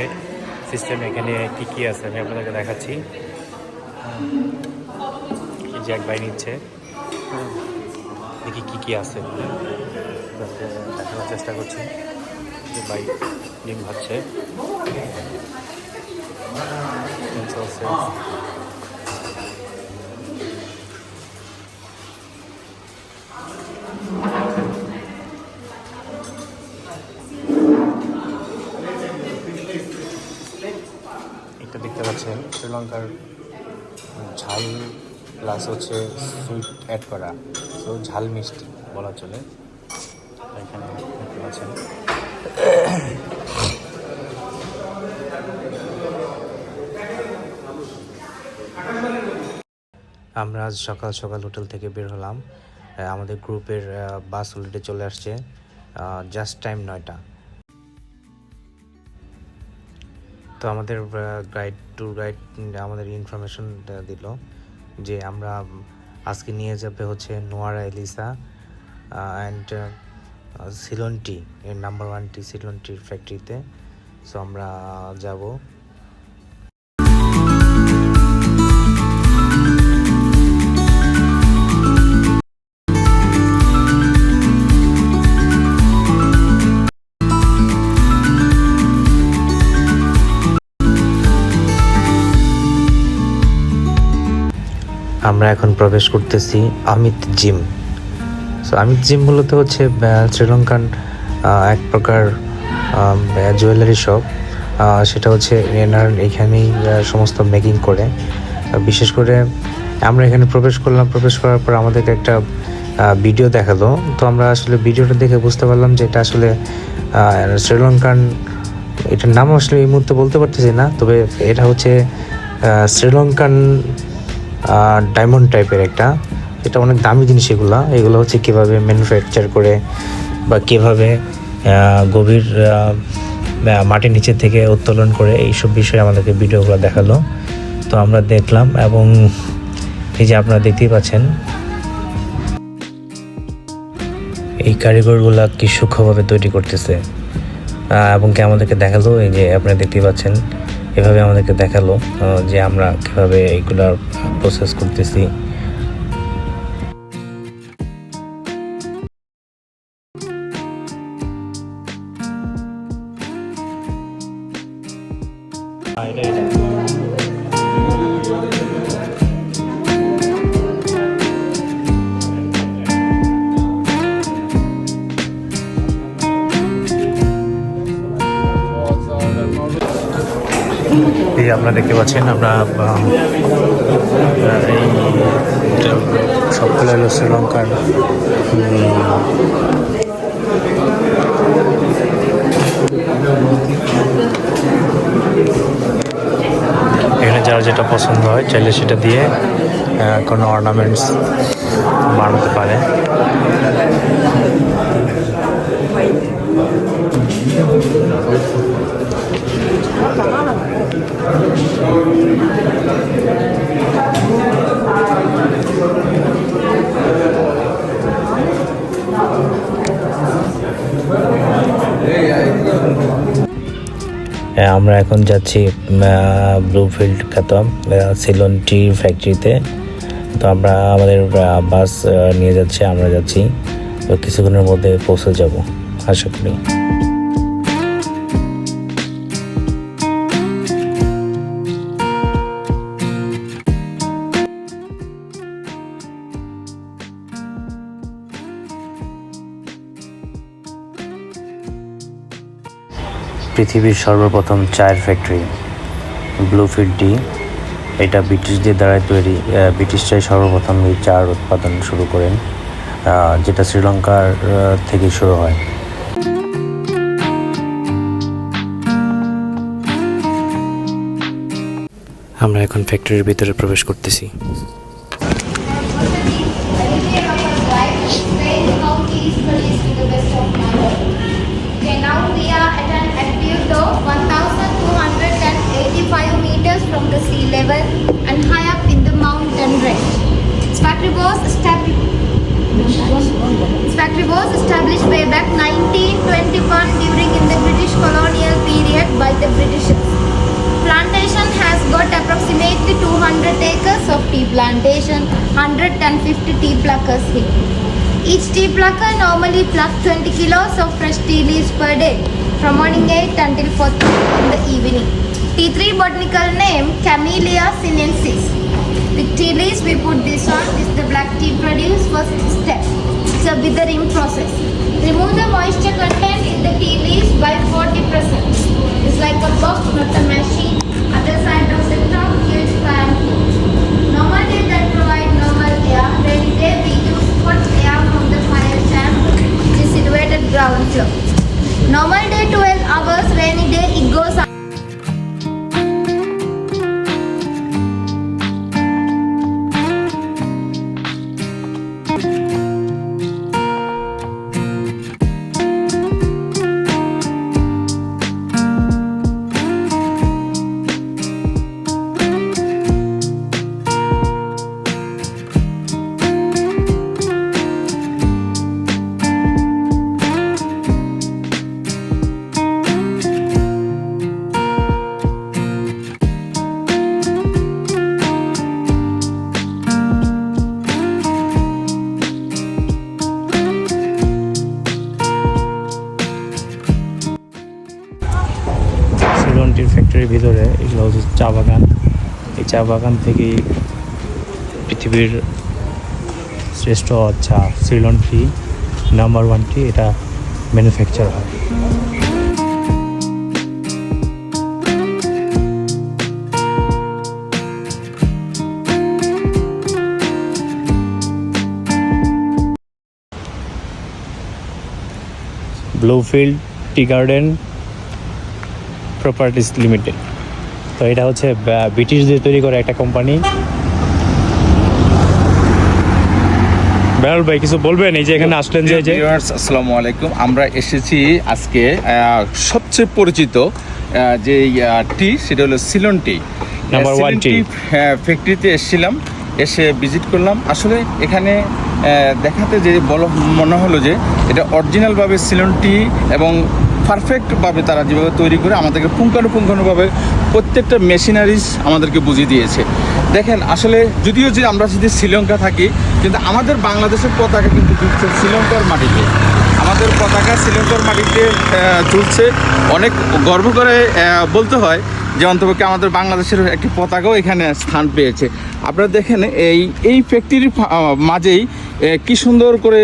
Limited system এখানে কি কি আছে আমি আপনাদেরকে দেখাচ্ছি। এক ভাই নিচ্ছে। দেখি কী কী আছে। দেখানোর চেষ্টা করছি। যে ভাই ডিম ভাজছে। এটা দেখতে পাচ্ছেন, শ্রীলঙ্কার ঝাল প্লাস হচ্ছে সুইট অ্যাড করা। সো ঝাল মিষ্টি বলা চলে। এখানে দেখতে পাচ্ছেন। আমরা আজ সকাল সকাল হোটেল থেকে বের হলাম। আমাদের গ্রুপের বাস অলরেডি চলে আসছে। জাস্ট টাইম নয়টা। তো আমাদের গাইড ট্যুর গাইড আমাদের ইনফরমেশন দিল যে আমরা আজকে নিয়ে যাবে হচ্ছে নোয়ারা এলিসা অ্যান্ড সিলন টি, এর নাম্বার ওয়ান টি সিলন টির ফ্যাক্টরিতে সো আমরা যাব। আমরা এখন প্রবেশ করতেছি অমিত জিম। সো অমিত জিম মূলত হচ্ছে শ্রীলঙ্কান এক প্রকার জুয়েলারি শপ সেটা হচ্ছে এনার এখানেই সমস্ত মেকিং করে। বিশেষ করে আমরা এখানে প্রবেশ করলাম। প্রবেশ করার পর আমাদেরকে একটা ভিডিও দেখাল। তো আমরা আসলে ভিডিওটা দেখে বুঝতে পারলাম যে এটা আসলে শ্রীলঙ্কান, এটার নাম আসলে এই মুহূর্তে বলতে পারতেছি না। তবে এটা হচ্ছে শ্রীলঙ্কান ডায়মন্ড টাইপের একটা। এটা অনেক দামি জিনিস এগুলো। এগুলো হচ্ছে কীভাবে ম্যানুফ্যাকচার করে বা কীভাবে গভীর মাটির নিচে থেকে উত্তোলন করে এইসব বিষয়ে আমাদেরকে ভিডিওগুলো দেখাল। তো আমরা দেখলাম এবং এই যে আপনারা দেখতেই পাচ্ছেন, এই কারিগরগুলা কি সূক্ষ্মভাবে তৈরি করতেছে। এবং কি আমাদেরকে দেখাল, এই যে আপনারা দেখতেই পাচ্ছেন এভাবে আমাদেরকে দেখাল যে আমরা কীভাবে এইগুলা প্রসেস করতেছি। এই আপনারা দেখতে পাচ্ছেন, আমরা এই সবগুলো হলো শ্রীলঙ্কার এখানে যার যেটা পছন্দ হয়, চাইলে সেটা দিয়ে কোনো অর্নামেন্টস বানাতে পারে আমরা এখন যাচ্ছি ব্লুফিল্ড কাতাম সিলন টি ফ্যাক্টরিতে তো আমরা আমাদের বাস নিয়ে যাচ্ছে, আমরা যাচ্ছি। তো কিছুক্ষণের মধ্যে পৌঁছে যাব, আশা করি। পৃথিবীর সর্বপ্রথম চায়ের ফ্যাক্টরি ব্লুফিল্ড ডি এটা ব্রিটিশদের দ্বারাই তৈরি ব্রিটিশরাই সর্বপ্রথম এই চার উৎপাদন শুরু করেন যেটা শ্রীলঙ্কার থেকে শুরু হয়। আমরা এখন ফ্যাক্টরির ভিতরে প্রবেশ করতেছি। From the sea level and high up in the mountain range. This factory was established factory was established way back 1921 during in the British colonial period by the Britishers. Plantation has got approximately 200 acres of tea plantation, 150 tea pluckers here. Each tea plucker normally plucks 20 kilos of fresh tea leaves per day, from morning 8 until 4 in the evening. Tea tree botanical name Camellia sinensis. With tea leaves, we put this on. This is the black tea produced first step. It's a withering process. Remove the moisture content in the tea leaves by 40%. It's like a box, not a machine. চা বাগান। এই চা বাগান থেকেই পৃথিবীর শ্রেষ্ঠ চা Ceylon tea number one tea এটা ম্যানুফ্যাকচার হয়। Bluefield tea garden properties limited তো এটা হচ্ছে ব্রিটিশদের তৈরি করে একটা কোম্পানি বেলাল ভাই কিছু বলবেন? এই যে এখানে আসলেন যে আসসালামু আলাইকুম। আমরা এসেছি আজকে সবচেয়ে পরিচিত যে টি সেটা হলো Ceylon tea Number one tea. ফ্যাক্টরিতে এসেছিলাম এসে ভিজিট করলাম। আসলে এখানে দেখাতে যে বল মনে হলো যে এটা অরিজিনালভাবে সিলন টি এবং পারফেক্টভাবে তারা যেভাবে তৈরি করে আমাদেরকে পুঙ্খানুপুঙ্খানুভাবে প্রত্যেকটা মেশিনারিজ আমাদেরকে বুঝিয়ে দিয়েছে। দেখেন, আসলে যদিও যে আমরা যদি শ্রীলঙ্কা থাকি, কিন্তু আমাদের বাংলাদেশের পতাকা কিন্তু ঝুলছে শ্রীলঙ্কার মাটিতে। আমাদের পতাকা শ্রীলঙ্কার মাটিতে ঝুলছে। অনেক গর্ব করে বলতে হয় যে অন্তপক্ষে আমাদের বাংলাদেশের একটি পতাকাও এখানে স্থান পেয়েছে। আপনারা দেখেন, এই এই ফ্যাক্টরির মাঝেই কি সুন্দর করে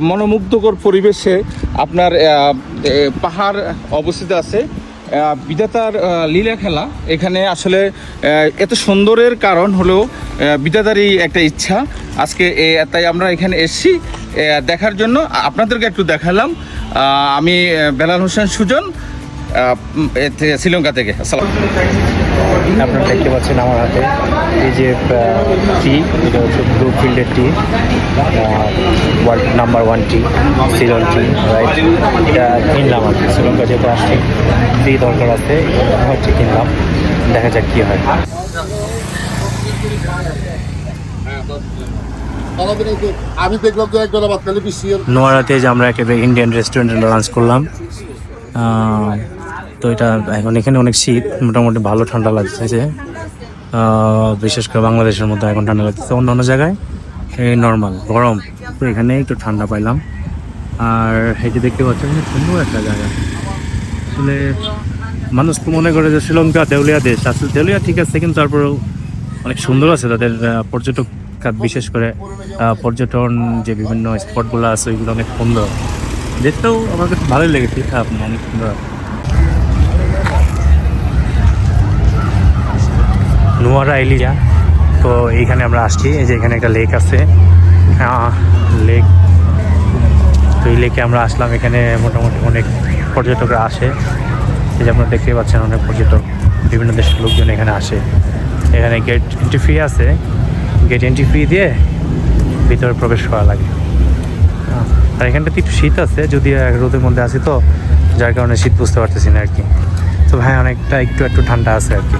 মনোমুগ্ধকর পরিবেশে আপনার পাহাড় অবস্থিত আছে। আহ, বিধাতার লীলা খেলা। এখানে আসলে এত সুন্দরের কারণ হলো আহ, বিধাতারই একটা ইচ্ছা। আজকে তাই আমরা এখানে এসেছি দেখার জন্য। আপনাদেরকে একটু দেখালাম। আমি বেলাল হোসেন সুজন শ্রীলঙ্কা থেকে। আসসালাম আপনারা দেখতে পাচ্ছেন আমার হাতে এই যে টি এটা হচ্ছে ব্লু ফিল্ডের tea world number one tea Ceylon tea right এটা কিনলাম আর কি শ্রীলঙ্কা যেতে আসছি টি দরকার আছে হচ্ছে কিনলাম দেখা যাক কী হয়। আমি দেখলাম যে নোয়ারাতে যে আমরা একেবারে ইন্ডিয়ান রেস্টুরেন্টে লাঞ্চ করলাম তো এটা এখন এখানে অনেক শীত, মোটামুটি ভালো ঠান্ডা লাগতেছে। বিশেষ করে বাংলাদেশের মধ্যে এখন ঠান্ডা লাগতেছে। অন্য অন্য জায়গায় এই নর্মাল গরম। তো এখানে একটু ঠান্ডা পাইলাম। আর যে দেখতে পাচ্ছেন সুন্দর একটা জায়গা। আসলে মানুষ তো মনে করে যে শ্রীলঙ্কা, দেউলিয়া দেশ। আসলে দেউলিয়া ঠিক আছে, কিন্তু তারপরেও অনেক সুন্দর আছে তাদের পর্যটক খাত বিশেষ করে পর্যটন যে বিভিন্ন স্পটগুলো আছে, ওইগুলো অনেক সুন্দর। দেখতেও আমার কাছে ভালোই লেগেছে। অনেক সুন্দর নোয়ারা এলিয়া তো এইখানে আমরা আসছি, এই যে এখানে একটা লেক আছে। লেক তো এই লেকে আমরা আসলাম। এখানে মোটামুটি অনেক পর্যটকরা আসে। এই যে আপনারা দেখতে পাচ্ছেন অনেক পর্যটক, বিভিন্ন দেশের লোকজন এখানে আসে। এখানে গেট এন্ট্রি ফি আছে। গেট এন্ট্রি ফি দিয়ে ভিতরে প্রবেশ করা লাগে। আর এখানটাতে একটু শীত আছে যদি রোদের মধ্যে আছি তো, যার কারণে শীত বুঝতে পারতেছি না আর কি। তো হ্যাঁ অনেকটা একটু একটু ঠান্ডা আছে আর কি।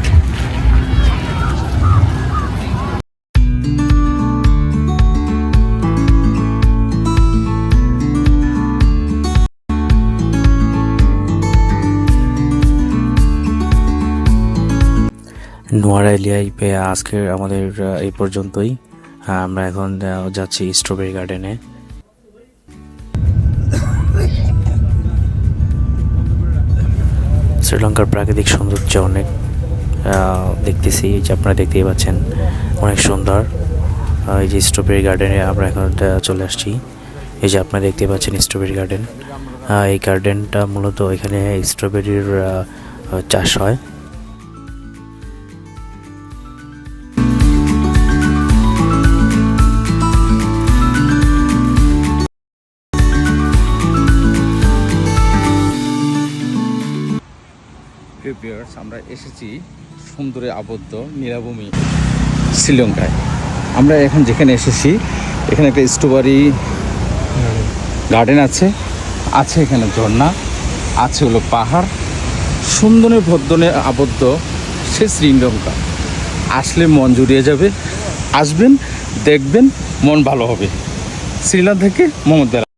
নোয়ারা এলিয়ায় আজকের আমাদের এই পর্যন্তই। আমরা এখন যাচ্ছি স্ট্রবেরি গার্ডেনে শ্রীলঙ্কার প্রাকৃতিক সৌন্দর্য অনেক দেখতেছি যে আপনারা দেখতেই পাচ্ছেন, অনেক সুন্দর। এই যে স্ট্রবেরি গার্ডেনে আমরা এখন চলে আসছি। এই যে আপনারা দেখতে পাচ্ছেন স্ট্রবেরি গার্ডেন এই গার্ডেনটা মূলত এখানে স্ট্রবেরির চাষ হয়। প্রিয় ভিউয়ার্স আমরা এসেছি সুন্দরে আবদ্ধ নীলাভূমি শ্রীলঙ্কায়। আমরা এখন যেখানে এসেছি, এখানে একটা স্ট্রবেরি গার্ডেন আছে আছে এখানে ঝর্ণা, আছে হলো পাহাড়। সুন্দরে ভদ্রনে আবদ্ধ সে শ্রীলঙ্কা। আসলে মন জুড়িয়ে যাবে, আসবেন, দেখবেন, মন ভালো হবে। শ্রীলঙ্কা থেকে বেলা